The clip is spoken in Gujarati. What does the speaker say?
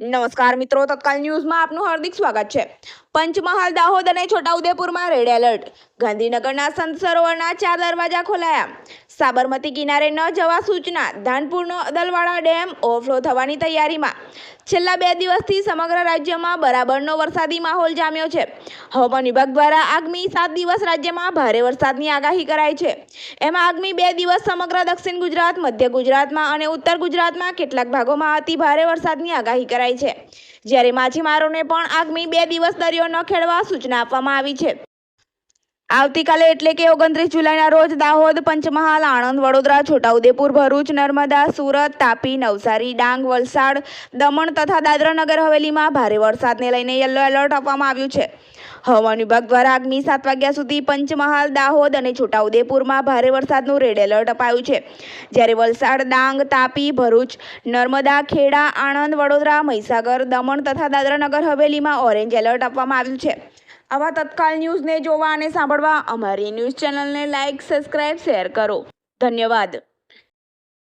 નમસ્કાર મિત્રો, તત્કાલ ન્યૂઝમાં આપનું હાર્દિક સ્વાગત છે. પંચમહાલ, દાહોદ અને છોટાઉદેપુરમાં રેડ એલર્ટ. ગાંધીનગરના સંત સરોવરના ચાર દરવાજા ખોલાયા. સાબરમતી કિનારે ન જવા સૂચના ધાનપુરનો અદલવાડા ડેમ ઓવરફ્લો થવાની તૈયારીમાં. છેલ્લા બે દિવસથી સમગ્ર રાજ્યમાં બરાબરનો વરસાદી માહોલ જામ્યો છે. હવામાન વિભાગ દ્વારા આગામી સાત દિવસ રાજ્યમાં ભારે વરસાદની આગાહી કરાઈ છે. એમાં આગામી બે દિવસ સમગ્ર દક્ષિણ ગુજરાત, મધ્ય ગુજરાતમાં અને ઉત્તર ગુજરાતમાં કેટલાક ભાગોમાં અતિ ભારે વરસાદની આગાહી કરાઈ છે. જ્યારે માછીમારોને પણ આગામી બે દિવસ દરિયો ન ખેડવા સૂચના આપવામાં આવી છે. આવતીકાલે એટલે કે ઓગણત્રીસ જુલાઈના રોજ દાહોદ, પંચમહાલ, આણંદ, વડોદરા, છોટાઉદેપુર, ભરૂચ, નર્મદા, સુરત, તાપી, નવસારી, ડાંગ, વલસાડ, દમણ તથા દાદરા નગર હવેલીમાં ભારે વરસાદને લઈને યલો એલર્ટ આપવામાં આવ્યું છે. હવામાન વિભાગ દ્વારા આગામી સાત વાગ્યા સુધી પંચમહાલ, દાહોદ અને છોટાઉદેપુરમાં ભારે વરસાદનું રેડ એલર્ટ અપાયું છે. જ્યારે વલસાડ, ડાંગ, તાપી, ભરૂચ, નર્મદા, ખેડા, આણંદ, વડોદરા, મહીસાગર, દમણ તથા દાદરાનગર હવેલીમાં ઓરેન્જ એલર્ટ આપવામાં આવ્યું છે. આવા તત્કાલ ન્યૂઝને જોવા અને સાંભળવા અમારી ન્યૂઝ ચેનલને લાઇક સબસ્ક્રાઇબ શેર કરો. ધન્યવાદ.